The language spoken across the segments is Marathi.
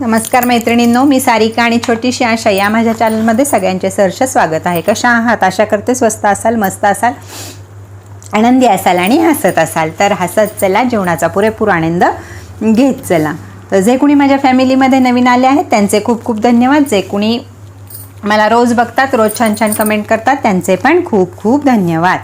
नमस्कार मैत्रिणींनो मी सारिका आणि छोटीशी आशा या माझ्या चॅनलमध्ये सगळ्यांचे सहर्ष स्वागत आहे. कशा आहात? आशा करते स्वस्त असाल मस्त असाल आनंदी असाल आणि हसत असाल. तर हसत चला जेवणाचा पुरेपूर आनंद घेत चला. तर जे कुणी माझ्या फॅमिलीमध्ये नवीन आले आहेत त्यांचे खूप खूप धन्यवाद. जे कुणी मला रोज बघतात रोज छान छान कमेंट करतात त्यांचे पण खूप खूप धन्यवाद.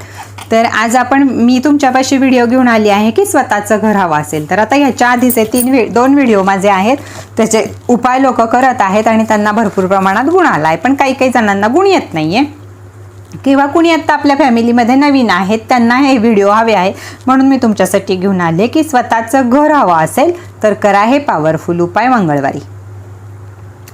तर आज आपण मी तुमच्यापाशी व्हिडिओ घेऊन आली आहे की स्वतःचं घर हवं असेल. तर आता ह्याच्या आधीचे तीन व्हि दोन व्हिडिओ माझे आहेत. त्याचे उपाय लोक करत आहेत आणि त्यांना भरपूर प्रमाणात गुण आला आहे पण काही काही जणांना गुण येत नाही आहे किंवा कुणी आत्ता आपल्या फॅमिलीमध्ये नवीन आहेत त्यांना हे व्हिडिओ हवे आहे. म्हणून मी तुमच्यासाठी घेऊन आले की स्वतःचं घर हवं असेल तर करा हे पॉवरफुल उपाय मंगळवारी.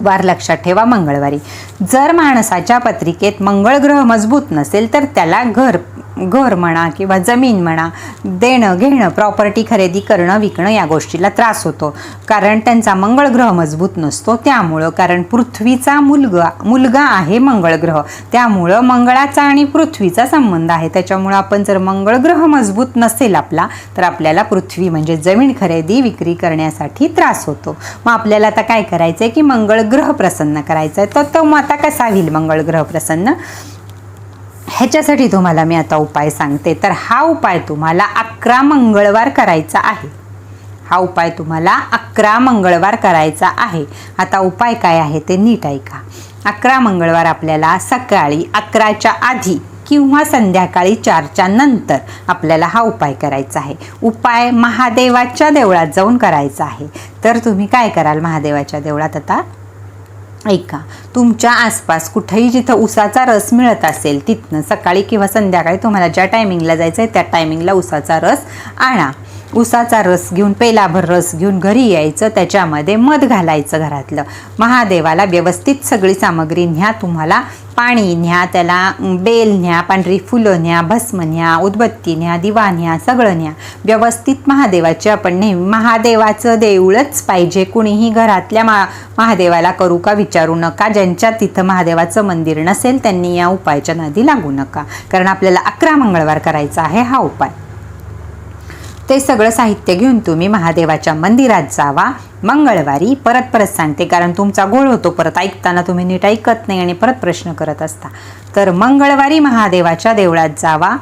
वार लक्षात ठेवा मंगळवारी. जर माणसाच्या पत्रिकेत मंगळ ग्रह मजबूत नसेल तर त्याला घर घर म्हणा किंवा जमीन म्हणा देणं घेणं प्रॉपर्टी खरेदी करणं विकणं या गोष्टीला त्रास होतो. कारण त्यांचा मंगळग्रह मजबूत नसतो. त्यामुळं कारण पृथ्वीचा मुलगा मुलगा आहे मंगळग्रह त्यामुळं मंगळाचा आणि पृथ्वीचा संबंध आहे. त्याच्यामुळं आपण जर मंगळग्रह मजबूत नसेल आपला तर आपल्याला पृथ्वी म्हणजे जमीन खरेदी विक्री करण्यासाठी त्रास होतो. मग आपल्याला आता काय करायचं आहे की मंगळ ग्रह प्रसन्न करायचं आहे तर तो मग आता कसा होईल मंगळग्रह प्रसन्न? ह्याच्यासाठी तुम्हाला मी आता उपाय सांगते. तर हा उपाय तुम्हाला अकरा मंगळवार करायचा आहे. हा उपाय तुम्हाला अकरा मंगळवार करायचा आहे. आता उपाय काय आहे ते नीट ऐका. अकरा मंगळवार आपल्याला सकाळी अकराच्या आधी किंवा संध्याकाळी चारच्या नंतर आपल्याला हा उपाय करायचा आहे. उपाय महादेवाच्या देवळात जाऊन करायचा आहे. तर तुम्ही काय कराल महादेवाच्या देवळात आता? ऐका तुमच्या आसपास कुठेही जिथं उसाचा रस मिळत असेल तिथनं सकाळी किंवा संध्याकाळी तुम्हाला ज्या टायमिंगला जायचं आहे त्या टायमिंगला उसाचा रस आणा. उसाचा रस घेऊन पेलाभर रस घेऊन घरी यायचं त्याच्यामध्ये मध घालायचं घरातलं. महादेवाला व्यवस्थित सगळी सामग्री न्या तुम्हाला पाणी न्या त्याला बेल न्या पांढरी फुलं न्या भस्म न्या उदबत्ती न्या दिवा न्या सगळं न्या. व्यवस्थित महादेवाचे आपण नेहमी महादेवाचं देऊळच पाहिजे. कुणीही घरातल्या मा महादेवाला करू का विचारू नका. ज्यांच्या तिथं महादेवाचं मंदिर नसेल त्यांनी या उपायाच्या नादी लागू नका. कारण आपल्याला अकरा मंगळवार करायचा आहे हा उपाय. ते सगळं साहित्य घेऊन तुम्ही महादेवाच्या मंदिरात जावा. मंगळवारी परत परत सांगते कारण तुमचा गोळ होतो परत ऐकताना तुम्ही नीट ऐकत नाही आणि परत प्रश्न करत असता. तर मंगळवारी महादेवाच्या देवळात जावा.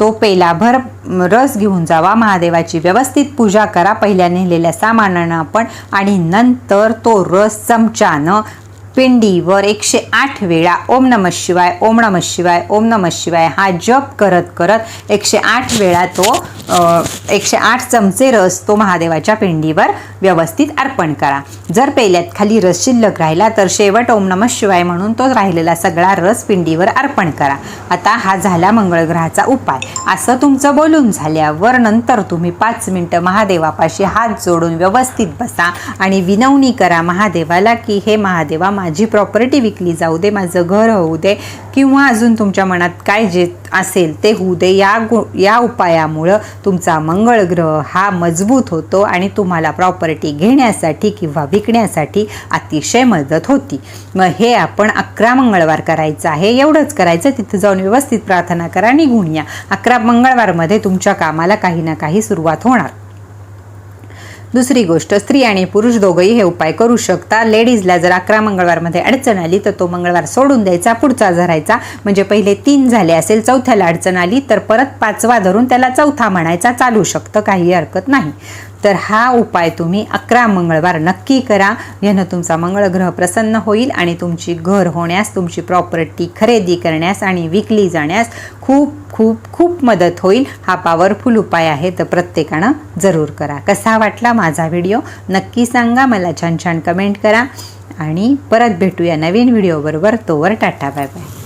तो पेलाभर रस घेऊन जावा. महादेवाची व्यवस्थित पूजा करा. पहिल्या नेलेल्या सामानानं आपण आणि नंतर तो रस चमच्यानं पिंडीवर एकशे आठ वेळा ओम नम शिवाय ओम नम शिवाय ओम नम शिवाय हा जप करत करत एकशे आठ वेळा तो एकशे आठ चमचे रस तो महादेवाच्या पिंडीवर व्यवस्थित अर्पण करा. जर पेल्यात खाली रस शिल्लक राहिला तर शेवट ओम नम शिवाय म्हणून तो राहिलेला सगळा रस पिंडीवर अर्पण करा. आता हा झाला मंगळग्रहाचा उपाय. असं तुमचं बोलून झाल्यावर नंतर तुम्ही पाच मिनटं महादेवापाशी हात जोडून व्यवस्थित बसा आणि विनवणी करा महादेवाला की हे महादेवा माझी प्रॉपर्टी विकली जाऊ दे माझं घर होऊ दे किंवा अजून तुमच्या मनात काय जे असेल ते होऊ दे या गु या उपायामुळं तुमचा मंगळ ग्रह हा मजबूत होतो आणि तुम्हाला प्रॉपर्टी घेण्यासाठी किंवा विकण्यासाठी अतिशय मदत होती. मग हे आपण अकरा मंगळवार करायचं आहे एवढंच करायचं तिथं जाऊन व्यवस्थित प्रार्थना करा निघून या. अकरा मंगळवारमध्ये तुमच्या कामाला काही ना काही सुरुवात होणार. दुसरी गोष्ट स्त्री आणि पुरुष दोघंही हे उपाय करू शकता. लेडीजला जर अकरा मंगळवारमध्ये अडचण आली तर तो मंगळवार सोडून द्यायचा पुढचा धरायचा. म्हणजे पहिले तीन झाले असेल चौथ्याला अडचण आली तर परत पाचवा धरून त्याला चौथा म्हणायचा. चालू शकतं काही हरकत नाही. तर हा उपाय तुम्ही अकरा मंगळवार नक्की करा. यानं तुमचा मंगळग्रह प्रसन्न होईल आणि तुमची घर होण्यास तुमची प्रॉपर्टी खरेदी करण्यास आणि विकली जाण्यास खूप खूप खूप मदत होईल. हा पॉवरफुल उपाय आहे तर प्रत्येकानं जरूर करा. कसा वाटला माझा व्हिडिओ नक्की सांगा मला छान छान कमेंट करा. आणि परत भेटूया नवीन व्हिडिओबरोबर तोवर टाटा बाय बाय